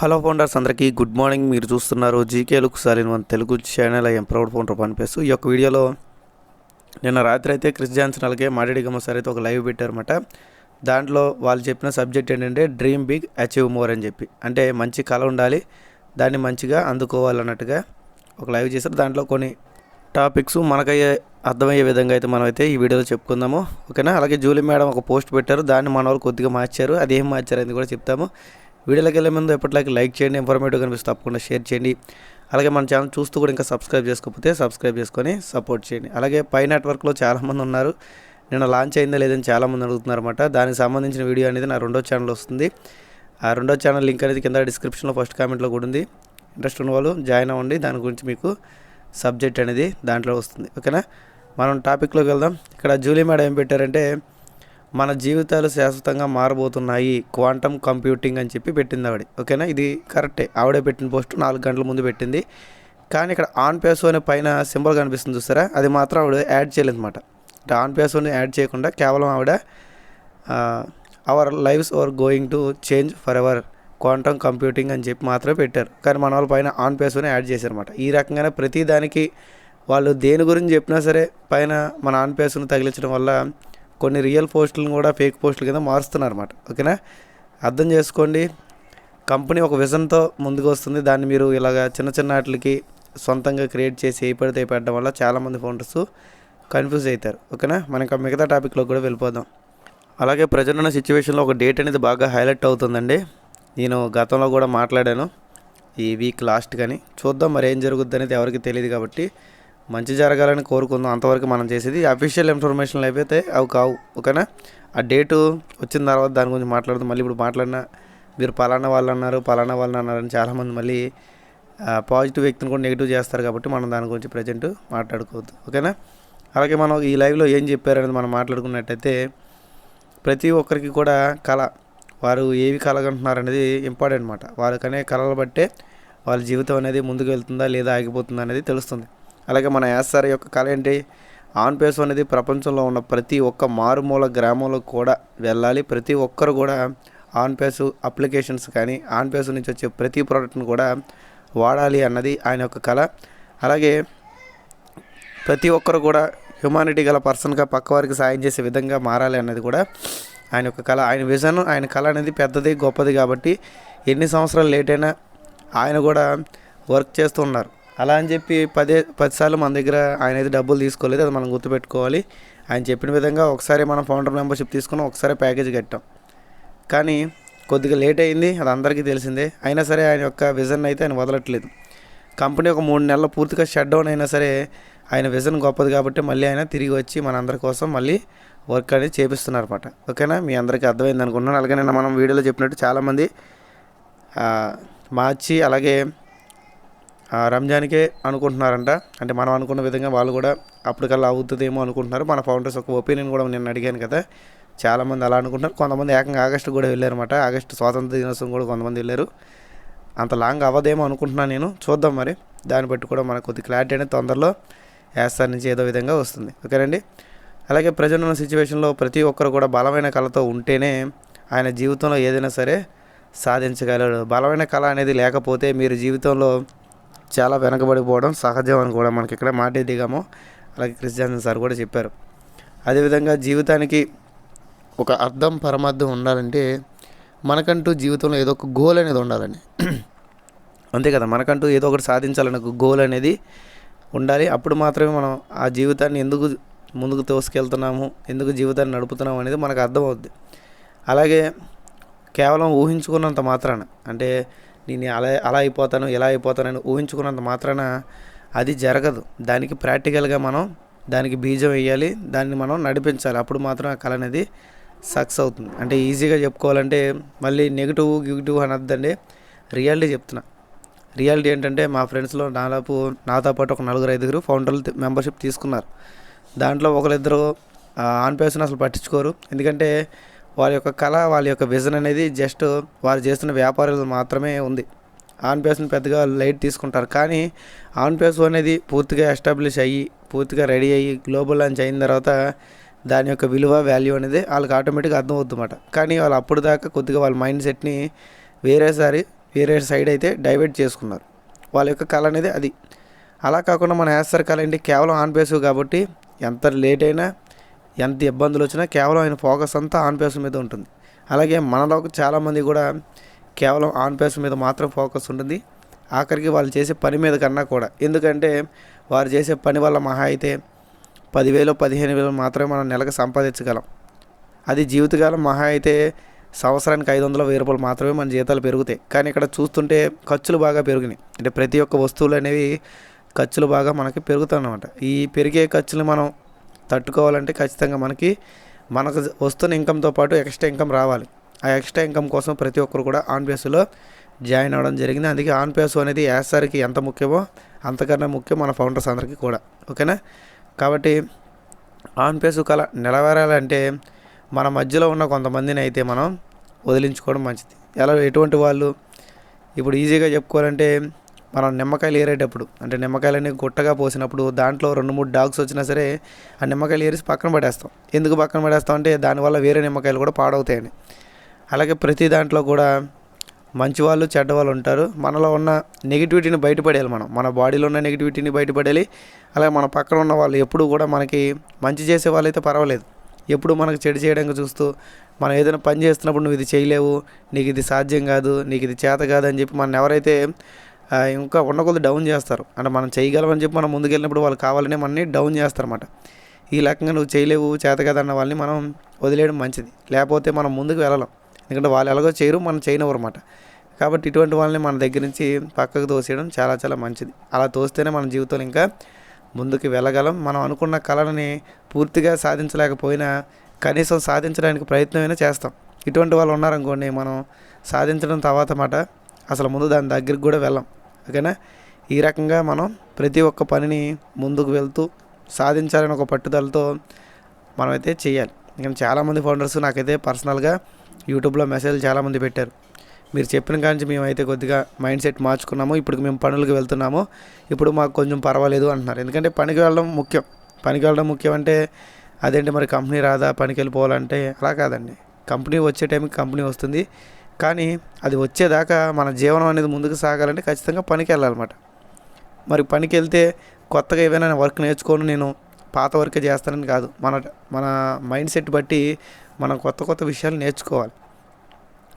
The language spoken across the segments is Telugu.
హలో ఫౌండర్స్ అందరికీ గుడ్ మార్నింగ్. మీరు చూస్తున్నారు GK look సాలిన్ one Telugu channel I'm proud founder పనిపేస్తూ ఈ యొక్క వీడియోలో నిన్న రాత్రి అయితే క్రిస్ జాన్సన్ అలాగే మాడేడి గమ్మ సార్ అయితే ఒక లైవ్ పెట్టారన్నమాట. దాంట్లో వాళ్ళు చెప్పిన సబ్జెక్ట్ ఏంటంటే డ్రీమ్ బిగ్ అచీవ్ మోర్ అని చెప్పి. అంటే మంచి కళ ఉండాలి దాన్ని మంచిగా అందుకోవాలన్నట్టుగా ఒక లైవ్ చేశారు. దాంట్లో కొన్ని టాపిక్స్ మనకయ్యే అర్థమయ్యే విధంగా అయితే మనం అయితే ఈ వీడియోలో చెప్పుకుందాము. ఓకేనా? అలాగే జూలీ మేడం ఒక పోస్ట్ పెట్టారు. దాన్ని మన వాళ్ళు కొద్దిగా మార్చారు. అది ఏం మార్చారు అని కూడా చెప్తాము. వీడియోలోకి వెళ్ళే ముందు ఎప్పటిలాగే లైక్ చేయండి ఇన్ఫర్మేటివ్ కనిపిస్తే తప్పకుండా షేర్ చేయండి. అలాగే మన ఛానల్ చూస్తూ కూడా ఇంకా సబ్స్క్రైబ్ చేసుకోకపోతే సబ్స్క్రైబ్ చేసుకొని సపోర్ట్ చేయండి. అలాగే పై నెట్వర్క్లో చాలామంది ఉన్నారు. నిన్న లాంచ్ అయిందా లేదని చాలామంది అడుగుతున్నారు అనమాట దానికి సంబంధించిన వీడియో అనేది నా రెండో ఛానల్ వస్తుంది. ఆ రెండో ఛానల్ లింక్ అనేది కింద డిస్క్రిప్షన్లో ఫస్ట్ కామెంట్లో కూడా ఉంది. ఇంట్రెస్ట్ ఉన్న వాళ్ళు జాయిన్ అవ్వండి. దాని గురించి మీకు సబ్జెక్ట్ అనేది దాంట్లో వస్తుంది. ఓకేనా మనం టాపిక్లోకి వెళ్దాం. ఇక్కడ జూలీ మేడం ఏం పెట్టారంటే మన జీవితాలు శాశ్వతంగా మారబోతున్నాయి. క్వాంటమ్ కంప్యూటింగ్ అని చెప్పి పెట్టింది ఆవిడ. ఓకేనా? ఇది కరెక్టే. ఆవిడే పెట్టిన పోస్ట్ నాలుగు గంటల ముందు పెట్టింది. కానీ ఇక్కడ ఆన్ పేసో అనే పైన సింబల్ కనిపిస్తుంది చూస్తారా అది మాత్రం ఆవిడ యాడ్ చేయలేదు అనమాట ఆన్ పేసోని యాడ్ చేయకుండా కేవలం ఆవిడ our lives are going to change forever quantum computing అని చెప్పి మాత్రమే పెట్టారు. కానీ మన వాళ్ళ పైన ఆన్ పేసోని యాడ్ చేశారనమాట ఈ రకంగానే ప్రతి దానికి వాళ్ళు దేని గురించి చెప్పినా సరే పైన మన ఆన్ పేస్ను తగిలించడం వల్ల కొన్ని రియల్ పోస్టులను కూడా ఫేక్ పోస్టుల కింద మారుస్తున్నారు అనమాట ఓకేనా? అర్థం చేసుకోండి. కంపెనీ ఒక విజన్తో ముందుకు వస్తుంది దాన్ని మీరు ఇలాగ చిన్న చిన్న వాటికి సొంతంగా క్రియేట్ చేసి ఏ పడితే పెట్టడం వల్ల చాలామంది ఫౌండర్స్ కన్ఫ్యూజ్ అవుతారు. ఓకేనా? మనకి మిగతా టాపిక్లో కూడా వెళ్ళిపోదాం. అలాగే ప్రజెంట్ ఉన్న సిచ్యువేషన్లో ఒక డేట్ అనేది బాగా హైలైట్ అవుతుందండి. నేను గతంలో కూడా మాట్లాడాను. ఈ వీక్ లాస్ట్ కానీ. చూద్దాం మరి ఏం జరుగుద్ది అనేది ఎవరికి తెలియదు కాబట్టి. మంచి జరగాలని కోరుకుందాం. అంతవరకు మనం చేసేది అఫీషియల్ ఇన్ఫర్మేషన్లు అయిపోతే అవి కావు. ఓకేనా? ఆ డేటు వచ్చిన తర్వాత దాని గురించి మాట్లాడుతూ మళ్ళీ ఇప్పుడు మాట్లాడినా మీరు పలానా వాళ్ళు అన్నారు పలానా వాళ్ళు అన్నారని చాలామంది మళ్ళీ పాజిటివ్ వ్యక్తిని కూడా నెగిటివ్ చేస్తారు కాబట్టి మనం దాని గురించి ప్రజెంట్ మాట్లాడుకోవద్దు. ఓకేనా? అలాగే మనం ఈ లైవ్లో ఏం చెప్పారనేది మనం మాట్లాడుకున్నట్టయితే ప్రతి ఒక్కరికి కూడా కళ వారు ఏవి కలగంటున్నారు అనేది ఇంపార్టెంట్ అనమాట వారికనే కళలు బట్టే వాళ్ళ జీవితం అనేది ముందుకు వెళ్తుందా లేదా ఆగిపోతుందా అనేది తెలుస్తుంది. అలాగే మన యాస్ఆర్ యొక్క కళ ఏంటి? ఆన్ పేస్ అనేది ప్రపంచంలో ఉన్న ప్రతి ఒక్క మారుమూల గ్రామంలో కూడా వెళ్ళాలి. ప్రతి ఒక్కరు కూడా ఆన్ పేస్ అప్లికేషన్స్ కానీ ఆన్ పేస్ నుంచి వచ్చే ప్రతి ప్రోడక్ట్ని కూడా వాడాలి అన్నది ఆయన యొక్క కళ. అలాగే ప్రతి ఒక్కరు కూడా హ్యుమానిటీ గల పర్సన్గా పక్క వారికి సాయం చేసే విధంగా మారాలి అన్నది కూడా ఆయన యొక్క కళ. ఆయన విజన్ ఆయన కళ అనేది పెద్దది గొప్పది కాబట్టి ఎన్ని సంవత్సరాలు లేట్ అయినా ఆయన కూడా వర్క్ చేస్తూ ఉన్నారు. అలా అని చెప్పి పదే పదిసార్లు మన దగ్గర ఆయన అయితే డబ్బులు తీసుకోలేదు అది మనం గుర్తుపెట్టుకోవాలి. ఆయన చెప్పిన విధంగా ఒకసారి మనం ఫౌండర్ మెంబర్షిప్ తీసుకున్నాం ఒకసారి ప్యాకేజ్ కట్టాం. కానీ కొద్దిగా లేట్ అయింది అది అందరికీ తెలిసిందే. అయినా సరే ఆయన యొక్క విజన్ అయితే ఆయన వదలట్లేదు. కంపెనీ ఒక మూడు నెలలు పూర్తిగా షట్ డౌన్ అయినా సరే ఆయన విజన్ గొప్పది కాబట్టి మళ్ళీ ఆయన తిరిగి వచ్చి మనందరి కోసం మళ్ళీ వర్క్ అనేది చేపిస్తున్నారు అనమాట ఓకేనా? మీ అందరికీ అర్థమైంది అనుకున్నాను అలాగే నిన్న మనం వీడియోలో చెప్పినట్టు చాలామంది మార్చి అలాగే రంజాన్కే అనుకుంటున్నారంట. అంటే మనం అనుకున్న విధంగా వాళ్ళు కూడా అప్పటికల్లా అవుతుందేమో అనుకుంటున్నారు. మన ఫౌండర్స్ ఒక ఒపీనియన్ కూడా నేను అడిగాను కదా. చాలామంది అలా అనుకుంటున్నారు. కొంతమంది ఏకంగా ఆగస్టు కూడా వెళ్ళారన్నమాట. ఆగస్టు స్వాతంత్ర దినోత్సవం కూడా కొంతమంది వెళ్ళారు. అంత లాంగ్ అవ్వదేమో అనుకుంటున్నాను నేను. చూద్దాం మరి. దాన్ని బట్టి కూడా మనకు కొద్ది క్లారిటీ అనేది తొందరలో యాస్టార్ నుంచి ఏదో విధంగా వస్తుంది. ఓకేనండి? అలాగే ప్రజలున్న ఉన్న సిచ్యువేషన్లో ప్రతి ఒక్కరు కూడా బలమైన కళతో ఉంటేనే ఆయన జీవితంలో ఏదైనా సరే సాధించగలడు బలమైన కళ అనేది లేకపోతే మీరు జీవితంలో చాలా వెనకబడిపోవడం సహజం అని కూడా మనకి ఇక్కడ మాట దిగాము. అలాగే క్రిస్టియన్ సార్ కూడా చెప్పారు. అదేవిధంగా జీవితానికి ఒక అర్థం పరమార్థం ఉండాలంటే మనకంటూ జీవితంలో ఏదో ఒక గోల్ అనేది ఉండాలని. అంతే కదా మనకంటూ ఏదో ఒకటి సాధించాలని ఒక గోల్ అనేది ఉండాలి. అప్పుడు మాత్రమే మనం ఆ జీవితాన్ని ఎందుకు ముందుకు తోసుకెళ్తున్నాము ఎందుకు జీవితాన్ని నడుపుతున్నాము అనేది మనకు అర్థమవుద్ది. అలాగే కేవలం ఊహించుకున్నంత మాత్రాన అంటే నేను అలా అలా అయిపోతాను ఇలా అయిపోతానని ఊహించుకున్నంత మాత్రాన అది జరగదు. దానికి ప్రాక్టికల్గా మనం దానికి బీజం వేయాలి దాన్ని మనం నడిపించాలి. అప్పుడు మాత్రం ఆ కళ అనేది సక్సెస్ అవుతుంది. అంటే ఈజీగా చెప్పుకోవాలంటే మళ్ళీ నెగిటివ్ గిగిటివ్ అనద్దండి. రియాలిటీ చెప్తున్నా. రియాలిటీ ఏంటంటే మా ఫ్రెండ్స్లో దాదాపు నాతో పాటు ఒక నలుగురు ఐదుగురు ఫౌండర్లు మెంబర్షిప్ తీసుకున్నారు. దాంట్లో ఒకరిద్దరు ఆన్ పేసిన అసలు పట్టించుకోరు. ఎందుకంటే వాళ్ళ యొక్క కళ వాళ్ళ యొక్క విజన్ అనేది జస్ట్ వారు చేస్తున్న వ్యాపారాలు మాత్రమే ఉంది. ఆన్ పేస్ని పెద్దగా లైట్ తీసుకుంటారు. కానీ ఆన్ పేస్ అనేది పూర్తిగా ఎస్టాబ్లిష్ అయ్యి పూర్తిగా రెడీ అయ్యి గ్లోబల్ లాంచ్ అయిన తర్వాత దాని యొక్క విలువ వాల్యూ అనేది వాళ్ళకి ఆటోమేటిక్గా అర్థమవుతుందన్నమాట కానీ వాళ్ళు అప్పుడు దాకా కొద్దిగా వాళ్ళ మైండ్ సెట్ని వేరేసారి వేరే సైడ్ అయితే డైవర్ట్ చేసుకున్నారు. వాళ్ళ యొక్క కళ అనేది అది. అలా కాకుండా మన హేసర్ కళ ఏంటి? కేవలం ఆన్ పేసు కాబట్టి ఎంత లేట్ అయినా ఎంత ఇబ్బందులు వచ్చినా కేవలం ఆయన ఫోకస్ అంతా ఆన్ పేస్ మీద ఉంటుంది. అలాగే మనలో చాలామంది కూడా కేవలం ఆన్ పేస్ మీద మాత్రం ఫోకస్ ఉంటుంది. ఆఖరికి వాళ్ళు చేసే పని మీద కన్నా కూడా. ఎందుకంటే వారు చేసే పని వల్ల మహా అయితే పదివేలు పదిహేను వేలు మాత్రమే మనం నెలకు సంపాదించగలం. అది జీవితకాలం మహా అయితే సంవత్సరానికి ఐదు వందల వెయ్యి రూపాయలు మాత్రమే మన జీతాలు పెరుగుతాయి. కానీ ఇక్కడ చూస్తుంటే ఖర్చులు బాగా పెరిగినాయి. అంటే ప్రతి ఒక్క వస్తువులు అనేవి ఖర్చులు బాగా మనకి పెరుగుతాయన్నమాట ఈ పెరిగే ఖర్చులు మనం తట్టుకోవాలంటే ఖచ్చితంగా మనకి మనకు వస్తున్న ఇన్కంతో పాటు ఎక్స్ట్రా ఇన్కమ్ రావాలి. ఆ ఎక్స్ట్రా ఇన్కమ్ కోసం ప్రతి ఒక్కరు కూడా ఆన్ జాయిన్ అవ్వడం జరిగింది. అందుకే ఆన్ అనేది యాసారికి ఎంత ముఖ్యమో అంతకన్నా ముఖ్యం మన ఫౌండర్స్ అందరికీ కూడా. ఓకేనా? కాబట్టి ఆన్ పేసు కళ నిలవేరాలంటే మన మధ్యలో ఉన్న కొంతమందిని అయితే మనం వదిలించుకోవడం మంచిది. ఎలా? ఎటువంటి వాళ్ళు? ఇప్పుడు ఈజీగా చెప్పుకోవాలంటే మనం నిమ్మకాయలు ఏరేటప్పుడు అంటే నిమ్మకాయలని గుట్టగా పోసినప్పుడు దాంట్లో రెండు మూడు డాగ్స్ వచ్చినా సరే ఆ నిమ్మకాయలు ఏరేసి పక్కన పడేస్తాం. ఎందుకు పక్కన పడేస్తాం అంటే దానివల్ల వేరే నిమ్మకాయలు కూడా పాడవుతాయని. అలాగే ప్రతి దాంట్లో కూడా మంచి వాళ్ళు చెడ్డ వాళ్ళు ఉంటారు. మనలో ఉన్న నెగిటివిటీని బయటపడేయాలి మనం. మన బాడీలో ఉన్న నెగిటివిటీని బయటపడేయాలి. అలాగే మన పక్కన ఉన్న వాళ్ళు ఎప్పుడు కూడా మనకి మంచి చేసే వాళ్ళైతే పర్వాలేదు. ఎప్పుడు మనకు చెడు చేయడానికి చూస్తూ మనం ఏదైనా పని చేస్తున్నప్పుడు నువ్వు ఇది చేయలేవు నీకు ఇది సాధ్యం కాదు నీకు ఇది చేత కాదు అని చెప్పి మనం ఎవరైతే ఇంకా ఉండకూడదు డౌన్ చేస్తారు. అంటే మనం చేయగలమని చెప్పి మనం ముందుకెళ్ళినప్పుడు వాళ్ళు కావాలనే మనని డౌన్ చేస్తారన్నమాట. ఈ రకంగా నువ్వు చేయలేవు చేత కదన్న వాళ్ళని మనం వదిలేయడం మంచిది. లేకపోతే మనం ముందుకు వెళ్ళలేం. ఎందుకంటే వాళ్ళు ఎలాగో చేయరు మనం చేయనివ్వరు అన్నమాట కాబట్టి ఇటువంటి వాళ్ళని మన దగ్గర నుంచి పక్కకు తోసేయడం చాలా చాలా మంచిది. అలా తోస్తేనే మన జీవితంలో ఇంకా ముందుకు వెళ్ళగలం. మనం అనుకున్న కళని పూర్తిగా సాధించలేకపోయినా కనీసం సాధించడానికి ప్రయత్నమైనా చేస్తాం. ఇటువంటి వాళ్ళు ఉన్నారనుకోండి మనం సాధించడం తర్వాత మాట అసలు ముందు దాని దగ్గరికి కూడా వెళ్ళాం. ఓకేనా? ఈ రకంగా మనం ప్రతి ఒక్క పనిని ముందుకు వెళ్తూ సాధించాలని ఒక పట్టుదలతో మనమైతే చేయాలి. ఎందుకంటే చాలామంది ఫౌండర్స్ నాకైతే పర్సనల్గా యూట్యూబ్లో మెసేజ్ చాలామంది పెట్టారు. మీరు చెప్పిన కాంచి మేమైతే కొద్దిగా మైండ్ సెట్ మార్చుకున్నాము. ఇప్పుడు మేము పనులకు వెళ్తున్నాము. ఇప్పుడు మాకు కొంచెం పర్వాలేదు అంటున్నారు. ఎందుకంటే పనికి వెళ్ళడం ముఖ్యం. పనికి వెళ్ళడం ముఖ్యం అంటే అదేంటి మరి కంపెనీ రాదా? పనికి వెళ్ళిపోవాలంటే అలా కాదండి. కంపెనీ వచ్చే టైంకి కంపెనీ వస్తుంది. కానీ అది వచ్చేదాకా మన జీవనం అనేది ముందుకు సాగాలంటే ఖచ్చితంగా పనికి వెళ్ళాలన్నమాట మరి పనికి వెళ్తే కొత్తగా ఏవైనా వర్క్ నేర్చుకొని నేను పాత వర్కే చేస్తానని కాదు. మన మన మైండ్ సెట్ బట్టి మనం కొత్త కొత్త విషయాలు నేర్చుకోవాలి.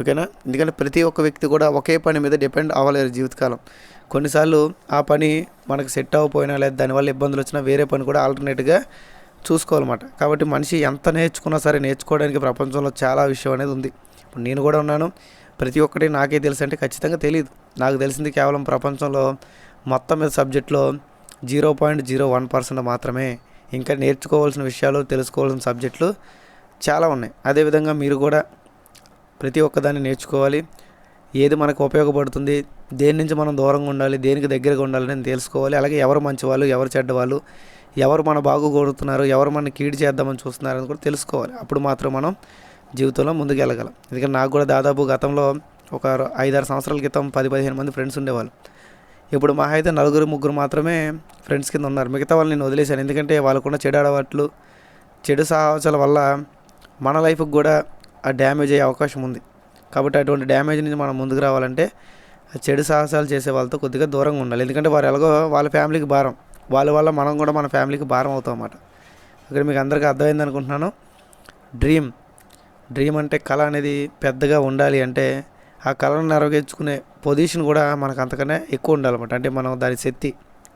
ఓకేనా? ఎందుకంటే ప్రతి ఒక్క వ్యక్తి కూడా ఒకే పని మీద డిపెండ్ అవ్వలేరు జీవితకాలం. కొన్నిసార్లు ఆ పని మనకు సెట్ అవ్వపోయినా లేదా దానివల్ల ఇబ్బందులు వచ్చినా వేరే పని కూడా ఆల్టర్నేట్గా చూసుకోవాలన్నమాట. కాబట్టి మనిషి ఎంత నేర్చుకున్నా సరే నేర్చుకోవడానికి ప్రపంచంలో చాలా విషయం అనేది ఉంది. ఇప్పుడు నేను కూడా ఉన్నాను. ప్రతి ఒక్కటి నాకే తెలుసు అంటే ఖచ్చితంగా తెలియదు నాకు తెలిసింది కేవలం ప్రపంచంలో మొత్తం మీద సబ్జెక్ట్లో zero point zero one percent మాత్రమే ఇంకా నేర్చుకోవాల్సిన విషయాలు తెలుసుకోవాల్సిన సబ్జెక్టులు చాలా ఉన్నాయి. అదేవిధంగా మీరు కూడా ప్రతి ఒక్కదాన్ని నేర్చుకోవాలి. ఏది మనకు ఉపయోగపడుతుంది దేని నుంచి మనం దూరంగా ఉండాలి దేనికి దగ్గరగా ఉండాలని తెలుసుకోవాలి. అలాగే ఎవరు మంచివాళ్ళు ఎవరు చెడ్డవాళ్ళు ఎవరు మన బాగు కోరుతున్నారు ఎవరు మన కీడు చేద్దామని చూస్తున్నారని కూడా తెలుసుకోవాలి. అప్పుడు మాత్రం మనం జీవితంలో ముందుకెళ్ళగలం. ఎందుకంటే నాకు కూడా దాదాపు గతంలో ఒక ఐదారు సంవత్సరాల క్రితం పది పదిహేను మంది ఫ్రెండ్స్ ఉండేవాళ్ళు. ఇప్పుడు మా అయితే నలుగురు ముగ్గురు మాత్రమే ఫ్రెండ్స్ కింద ఉన్నారు. మిగతా వాళ్ళు నేను వదిలేశాను. ఎందుకంటే వాళ్ళకున్న చెడు అలవాట్లు చెడు సాహసాల వల్ల మన లైఫ్కి కూడా ఆ డ్యామేజ్ అయ్యే అవకాశం ఉంది. కాబట్టి అటువంటి డ్యామేజ్ నుంచి మనం ముందుకు రావాలంటే ఆ చెడు సాహసాలు చేసే వాళ్ళతో కొద్దిగా దూరంగా ఉండాలి. ఎందుకంటే వారు ఎలాగో వాళ్ళ ఫ్యామిలీకి భారం. వాళ్ళ వల్ల మనం కూడా మన ఫ్యామిలీకి భారం అవుతాం అన్నమాట. ఇక్కడ మీకు అందరికీ అర్థమైంది అనుకుంటున్నాను. డ్రీమ్. డ్రీమ్ అంటే కళ అనేది పెద్దగా ఉండాలి అంటే ఆ కళను నెరవేర్చుకునే పొజిషన్ కూడా మనకు అంతకన్నా ఎక్కువ ఉండాలన్నమాట. అంటే మనం దాని శక్తి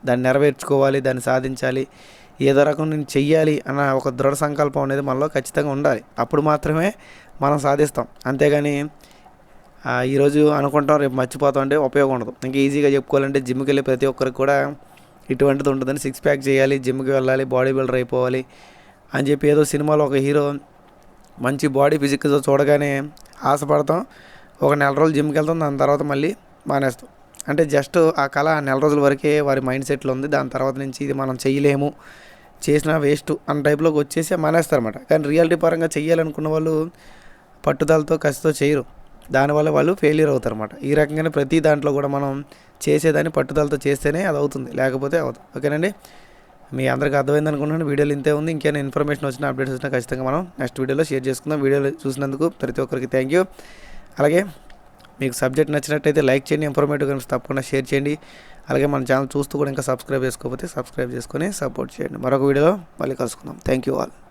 దాన్ని నెరవేర్చుకోవాలి దాన్ని సాధించాలి ఏదో రకం నేను చెయ్యాలి అన్న ఒక దృఢ సంకల్పం అనేది మనలో ఖచ్చితంగా ఉండాలి. అప్పుడు మాత్రమే మనం సాధిస్తాం. అంతేగాని ఈరోజు అనుకుంటాం రేపు మర్చిపోతాం అంటే ఉపయోగం ఉండదు. ఇంకా ఈజీగా చెప్పుకోవాలంటే జిమ్కి వెళ్ళే ప్రతి ఒక్కరికి కూడా ఇటువంటిది ఉంటుందని. సిక్స్ ప్యాక్ చేయాలి జిమ్కి వెళ్ళాలి బాడీ బిల్డర్ అయిపోవాలి అని చెప్పి ఏదో సినిమాలో ఒక హీరో మంచి బాడీ ఫిజిక్తో చూడగానే ఆశపడతాం. ఒక నెల రోజులు జిమ్కి వెళ్తాం దాని తర్వాత మళ్ళీ మానేస్తాం. అంటే జస్ట్ ఆ కళ నెల రోజుల వరకే వారి మైండ్ సెట్లో ఉంది. దాని తర్వాత నుంచి ఇది మనం చేయలేము. చేసిన వేస్ట్ అన్న టైప్లోకి వచ్చేసి మానేస్తారన్నమాట. కానీ రియాలిటీ పరంగా చేయాలనుకున్న వాళ్ళు పట్టుదలతో కసితో చేయరు. దానివల్ల వాళ్ళు ఫెయిలియర్ అవుతారనమాట ఈ రకంగానే ప్రతి దాంట్లో కూడా మనం చేసేదాన్ని పట్టుదలతో చేస్తేనే అది అవుతుంది. లేకపోతే అవుతుంది ఓకేనండి? మీ అందరికీ అర్థమైంది అనుకుంటున్నాను. వీడియోలు ఇంతే ఉంది. ఇంకేమైనా ఇన్ఫర్మేషన్ వచ్చినా అప్డేట్స్ వచ్చినా ఖచ్చితంగా మనం నెక్స్ట్ వీడియోలో షేర్ చేసుకుందాం. వీడియోలో చూసినందుకు ప్రతి ఒక్కరికి థ్యాంక్ యూ అలాగే మీకు సబ్జెక్ట్ నచ్చినట్టయితే లైక్ చేయండి. ఇన్ఫర్మేటివ్ కనుక తప్పకుండా షేర్ చేయండి. అలాగే మన ఛానల్ చూస్తూ కూడా ఇంకా సబ్స్క్రైబ్ చేసుకోకపోతే సబ్స్క్రైబ్ చేసుకొని సపోర్ట్ చేయండి. మరొక వీడియోలో మళ్ళీ కలుసుకుందాం. Thank you all